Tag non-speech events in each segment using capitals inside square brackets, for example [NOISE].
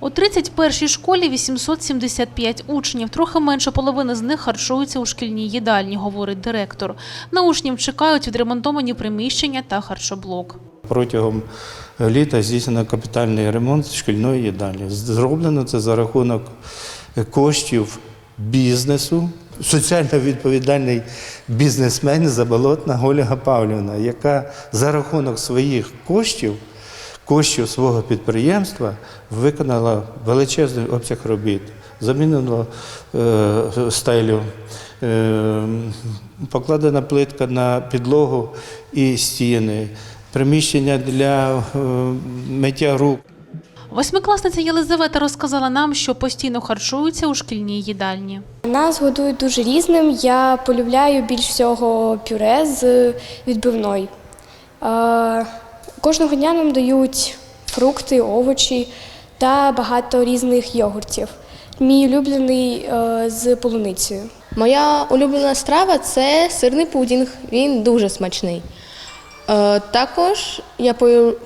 У 31-й школі 875 учнів. Трохи менше половини з них харчуються у шкільній їдальні, говорить директор. На учнів чекають відремонтовані приміщення та харчоблок. Протягом літа здійснено капітальний ремонт шкільної їдальні. Зроблено це за рахунок коштів бізнесу. Соціально відповідальний бізнесмен Заболотна Ольга Павлівна, яка за рахунок своїх коштів, коштів свого підприємства, виконала величезний обсяг робіт. Замінено е, стелю, е, покладена плитка на підлогу і стіни, приміщення для е, миття рук. Восьмикласниця Єлизавета розказала нам, що постійно харчуються у шкільній їдальні. Нас годують дуже різним. Я полюбляю більш всього пюре з відбивною. Кожного дня нам дають фрукти, овочі та багато різних йогуртів. Мій улюблений е, з полуницею. Моя улюблена страва це сирний пудінг. Він дуже смачний. Е, також я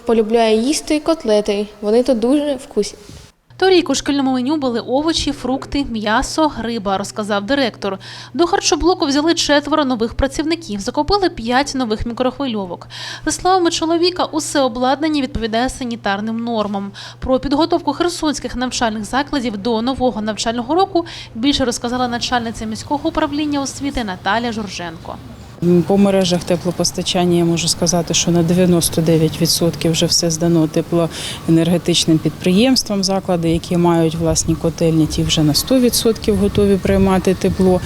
полюбляю їсти котлети. Вони тут дуже вкусні. Торік у шкільному меню були овочі, фрукти, м'ясо, риба, розказав директор. До харчоблоку взяли четверо нових працівників, закупили п'ять нових мікрохвильовок. За словами чоловіка, усе обладнання відповідає санітарним нормам. Про підготовку херсонських навчальних закладів до нового навчального року більше розказала начальниця міського управління освіти Наталя Журженко. По мережах теплопостачання я можу сказати, що на 99% вже все здано теплоенергетичним підприємствам. Заклади, які мають власні котельні, ті вже на 100% готові приймати тепло.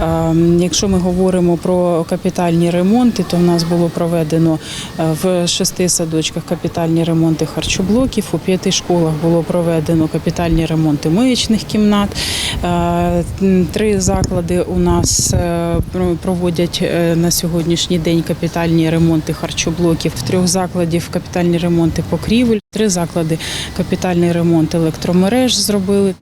Е, Якщо ми говоримо про капітальні ремонти, то в нас було проведено е, в шести садочках капітальні ремонти харчоблоків, у п'яти школах було проведено капітальні ремонти миючних кімнат. Е, Три заклади у нас проводять на сьогоднішній день капітальні ремонти харчоблоків. В трьох закладів капітальні ремонти покрівель, три заклади капітальний ремонт електромереж зробили.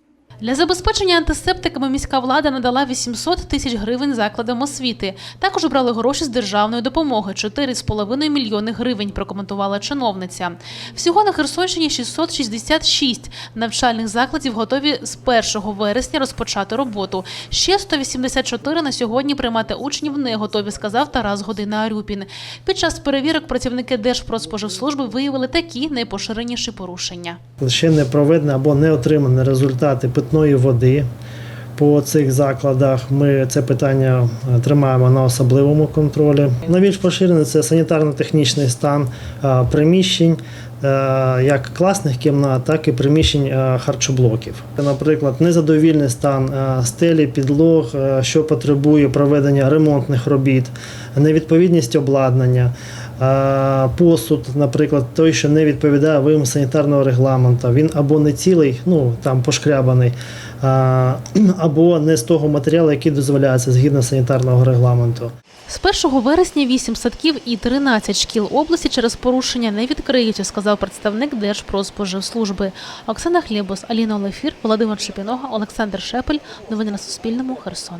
Для забезпечення антисептиками міська влада надала 800 тисяч гривень закладам освіти. Також брали гроші з державної допомоги 4,5 мільйони гривень. Прокоментувала чиновниця. Всього на Херсонщині 666 навчальних закладів готові з 1 вересня розпочати роботу. Ще 184 на сьогодні приймати учнів не готові, сказав Тарас Година Арюпін. Під час перевірок працівники Держпродспоживслужби виявили такі найпоширеніші порушення. Лише не проведені або не отримані результати питної води по цих закладах. Ми це питання е, тримаємо на особливому контролі. Найбільш поширений це санітарно-технічний стан е, приміщень. е, Як класних кімнат, так і приміщень харчоблоків. Наприклад, незадовільний стан стелі, підлог, що потребує проведення ремонтних робіт, невідповідність обладнання, Посуд, наприклад, той, що не відповідає вимогам санітарного регламенту, він або не цілий, ну там пошкрябаний, е, [CLEARS THROAT] або не з того матеріалу, який дозволяється згідно санітарного регламенту. З 1 вересня 8 садків і 13 шкіл області через порушення не відкриються, сказав представник Держпродспоживслужби. Оксана Хлібос, Аліна Олефір, Володимир Шепінога, Олександр Шепель. Новини на Суспільному. Херсон.